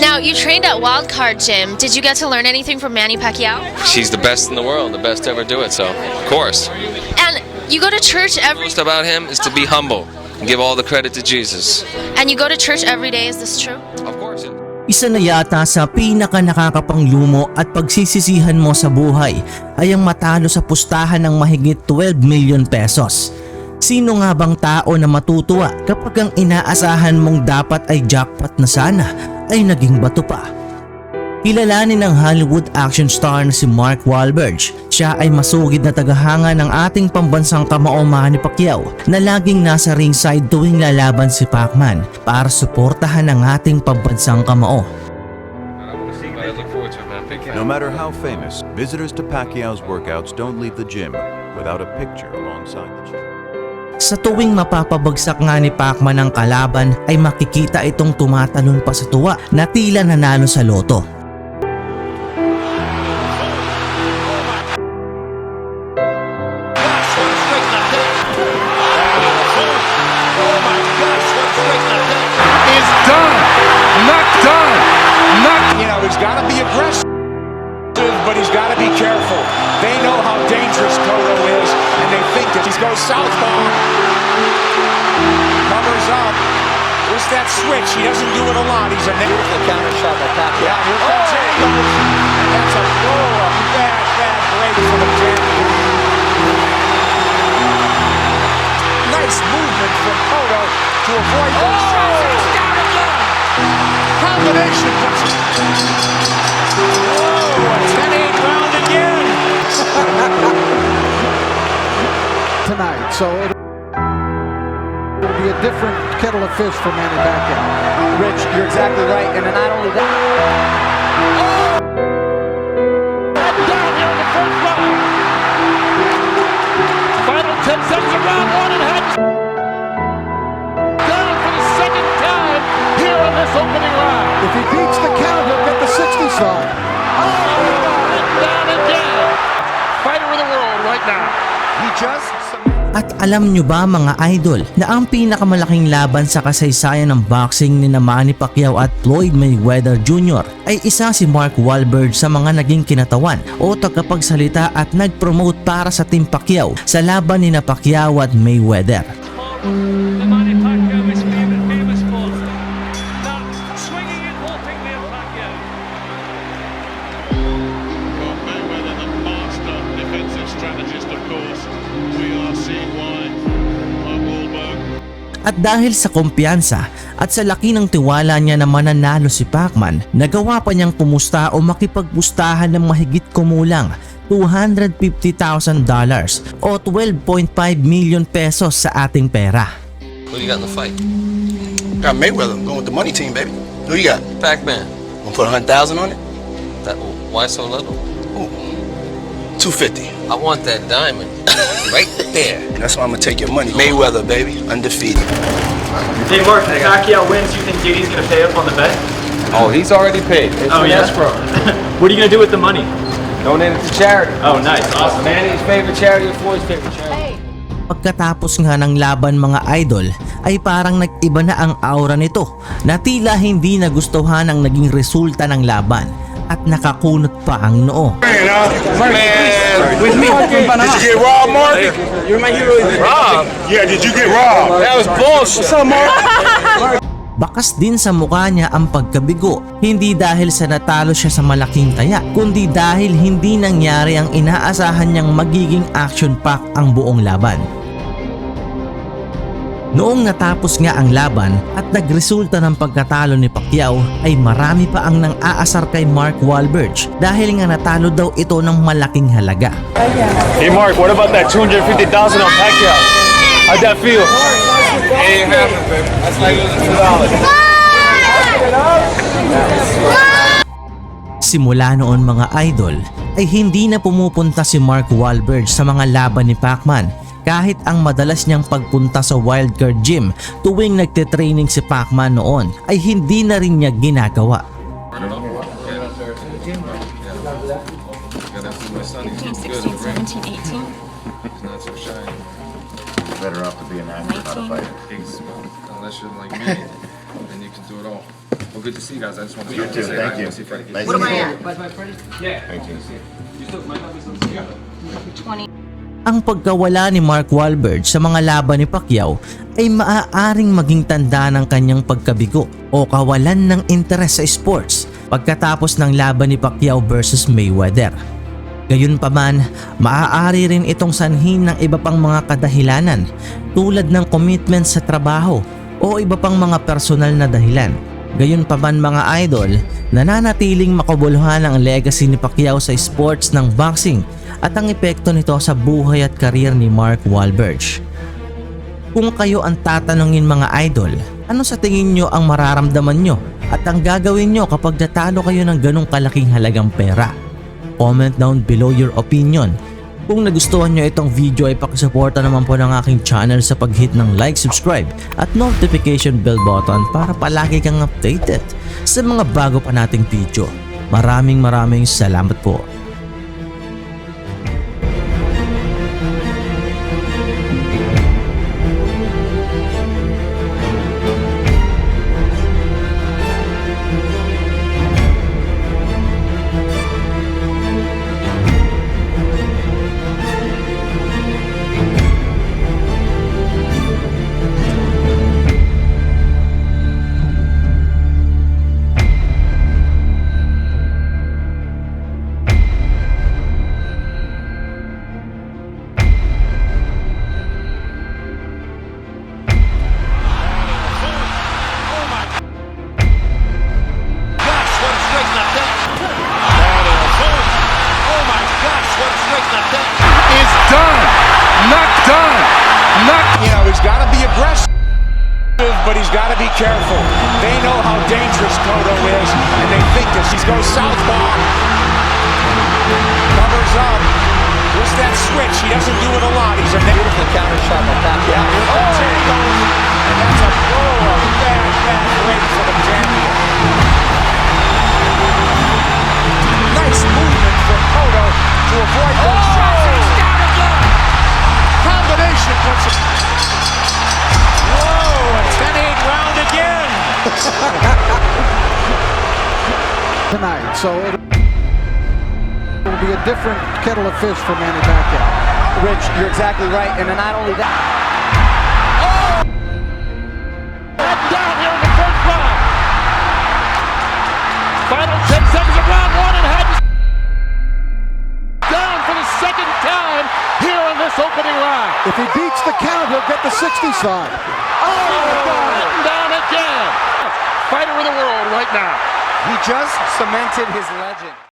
Now, you trained at Wildcard Gym. Did you get to learn anything from Manny Pacquiao? She's the best in the world, the best to ever do it. So, of course, And you go to church every most about him is to be humble and give all the credit to Jesus. and you go to church every day. Is this true? Of course. yeah. Isa na yata sa pinaka nakakapanglumo at pagsisisihan mo sa buhay ay ang matalo sa pustahan ng mahigit 12 million pesos. Sino nga bang tao na matutuwa kapag ang inaasahan mong dapat ay jackpot na sana ay naging bato pa? Kilalanin ng Hollywood action star na si Mark Wahlberg. Siya ay masugid na tagahanga ng ating pambansang kamao Manny Pacquiao na laging nasa ringside tuwing lalaban si Pacman para suportahan ang ating pambansang kamao. No matter how famous, visitors to Pacquiao's workouts don't leave the gym without a picture alongside the gym. Sa tuwing mapapabagsak nga ni Pacman ang kalaban ay makikita itong tumatalon pa sa tuwa na tila nanalo sa loto. Southpaw. Covers up. Where's that switch? He doesn't do it a lot. He's a beautiful counter shot by Pacquiao. Yeah, here oh, comes it. And that's a, oh, a bad, bad break for the champion. Nice movement from Toto to avoid those oh! shots. And it's down again. Combination does So it'll it'll be a different kettle of fish for Manny Pacquiao. Rich, you're exactly right. And not only that, oh! down here in the first round. Final 10 seconds of round one and had down for the second time here in this opening round. If he beats the count, he'll get the 60 side. Oh, and down again. Fighter of the world right now. He just At alam nyo ba mga idol na ang pinakamalaking laban sa kasaysayan ng boxing ni na Manny Pacquiao at Floyd Mayweather Jr. ay isa si Mark Wahlberg sa mga naging kinatawan o tagapagsalita at nag-promote para sa Team Pacquiao sa laban ni na Pacquiao at Mayweather. Strategist, of course. At dahil sa kumpiyansa at sa laki ng tiwala niya na mananalo si Pacman, nagawa pa niyang pumusta o makipagpustahan ng mahigit kumulang $250,000 o 12.5 million pesos sa ating pera. Who you got in the fight? got Mayweather. I'm going with the money team, baby. Who you got? Pac-Man. Gonna put a hundred thousand on it? That, why so little? Two fifty. I want that diamond right there. That's why I'm gonna take your money. Mayweather, baby, undefeated. Hey Mark, if Pacquiao wins, you think JD's gonna pay up on the bet? Oh, he's already paid. It's Oh yeah. escrow. what are you gonna do with the money? Donate it to charity. Oh, nice, awesome. Manny's favorite charity, Floyd's favorite charity. Pagkatapos nga ng laban mga idol ay parang nag-iba na ang aura nito na tila hindi nagustuhan ang naging resulta ng laban at nakakunot pa ang noo. With me. Did you get robbed, Mark? You're my hero. Robbed? Yeah, did you get robbed? That was bullshit. What's up, Mark? Bakas din sa mukha niya ang pagkabigo, hindi dahil sa natalo siya sa malaking taya, kundi dahil hindi nangyari ang inaasahan niyang magiging action pack ang buong laban. Noong natapos nga ang laban at nagresulta ng pagkatalo ni Pacquiao ay marami pa ang nang aasar kay Mark Wahlberg dahil nga natalo daw ito ng malaking halaga. Hey Mark, what about that 250,000 on Pacquiao? How'd that feel? Ain't happening, baby. That's like losing two dollars. Simula noon mga idol ay hindi na pumupunta si Mark Wahlberg sa mga laban ni Pacman kahit ang madalas niyang pagpunta sa wildcard gym tuwing nagte-training si Pacman noon ay hindi na rin niya ginagawa. 16, 17, 18. Better off to be an actor, not a fighter. Unless you're like me, then you can do it all. Well, good to see you guys. I just want to You too. Thank you. Nice What am I Freddie. Yeah. Thank you. You still not be still together. 20. Ang pagkawala ni Mark Wahlberg sa mga laban ni Pacquiao ay maaaring maging tanda ng kanyang pagkabigo o kawalan ng interes sa sports pagkatapos ng laban ni Pacquiao versus Mayweather. Gayunpaman, maaari rin itong sanhin ng iba pang mga kadahilanan tulad ng commitment sa trabaho o iba pang mga personal na dahilan. Gayunpaman mga idol, nananatiling makabuluhan ang legacy ni Pacquiao sa sports ng boxing at ang epekto nito sa buhay at karir ni Mark Wahlberg. Kung kayo ang tatanungin mga idol, ano sa tingin nyo ang mararamdaman nyo at ang gagawin nyo kapag natalo kayo ng ganong kalaking halagang pera? Comment down below your opinion. Kung nagustuhan nyo itong video ay pakisuporta naman po ng aking channel sa pag-hit ng like, subscribe at notification bell button para palagi kang updated sa mga bago pa nating video. Maraming maraming salamat po. Knocked done. Knocked. You know, he's got to be aggressive, but he's got to be careful. They know how dangerous Cotto is, and they think this. He goes southpaw. Covers up. Just that switch. He doesn't do it a lot. He's a beautiful counter shot by Pacquiao. Oh, there he goes. And that's a, oh, a bad, bad break for the champion. Tonight. So it'll it'll be a different kettle of fish for Manny Pacquiao. Rich, you're exactly right. And not only that, Head down here in the first round. Final 10 seconds of round one and head down for the second time here in this opening round. If he beats the count, he'll get the 60 side. Fighter of the world right now. he just cemented his legend.